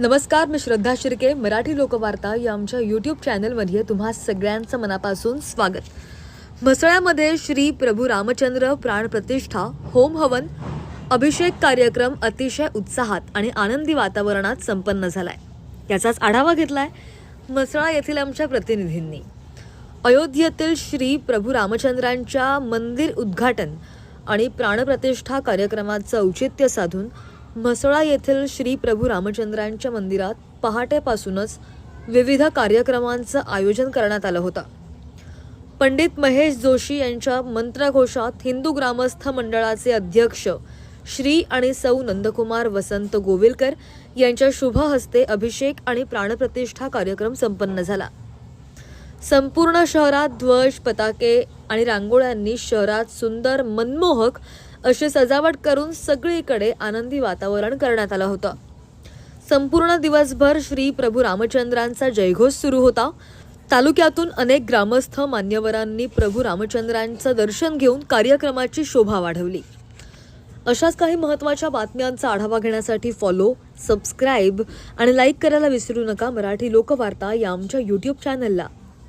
नमस्कार मी श्रद्धा शिर्के मराठी लोकवार्ता या आमच्या यूट्यूब चॅनलमध्ये तुम्हा सगळ्यांचं मनापासून स्वागत. म्हसळ्यामध्ये श्री प्रभू रामचंद्र प्राणप्रतिष्ठा होम हवन अभिषेक कार्यक्रम अतिशय उत्साहात आणि आनंदी वातावरणात संपन्न झालाय. याचाच आढावा घेतलाय म्हसळा येथील आमच्या प्रतिनिधींनी. अयोध्येतील श्री प्रभू रामचंद्रांच्या मंदिर उद्घाटन आणि प्राणप्रतिष्ठा कार्यक्रमाचं औचित्य साधून म्हसळा येथील श्री प्रभू रामचंद्रांच्या मंदिरात पहाटेपासूनच विविध कार्यक्रमांचं आयोजन करण्यात आलं होतं. पंडित महेश जोशी यांच्या मंत्रघोषात हिंदू ग्रामस्थ मंडळाचे अध्यक्ष श्री आणि सौ नंदकुमार वसंत गोविलकर यांच्या शुभ हस्ते अभिषेक आणि प्राणप्रतिष्ठा कार्यक्रम संपन्न झाला. संपूर्ण शहरात ध्वज पताके आणि रांगोळ्यांनी शहरात सुंदर मनमोहक अशी सजावट करून सगळीकडे आनंदी वातावरण करण्यात आलं होतं. संपूर्ण दिवसभर श्री प्रभू रामचंद्रांचा जयघोष सुरू होता. तालुक्यातून अनेक ग्रामस्थ मान्यवरांनी प्रभू रामचंद्रांचं दर्शन घेऊन कार्यक्रमाची शोभा वाढवली. अशाच काही महत्त्वाच्या बातम्यांचा आढावा घेण्यासाठी फॉलो सबस्क्राईब आणि लाईक करायला विसरू नका मराठी लोकवार्ता या आमच्या यूट्यूब चॅनलला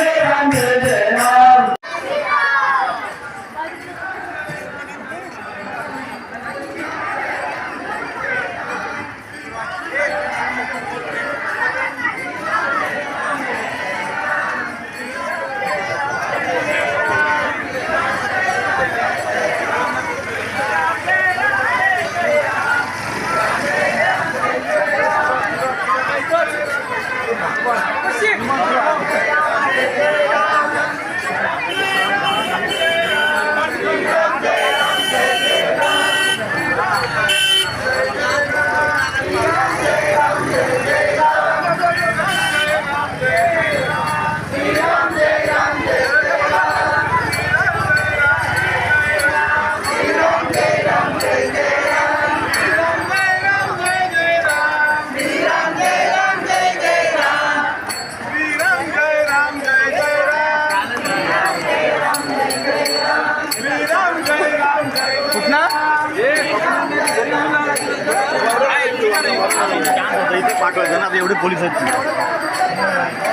Jai Ram Jai पाठवायचं ना आता एवढे पोलीस आहेत.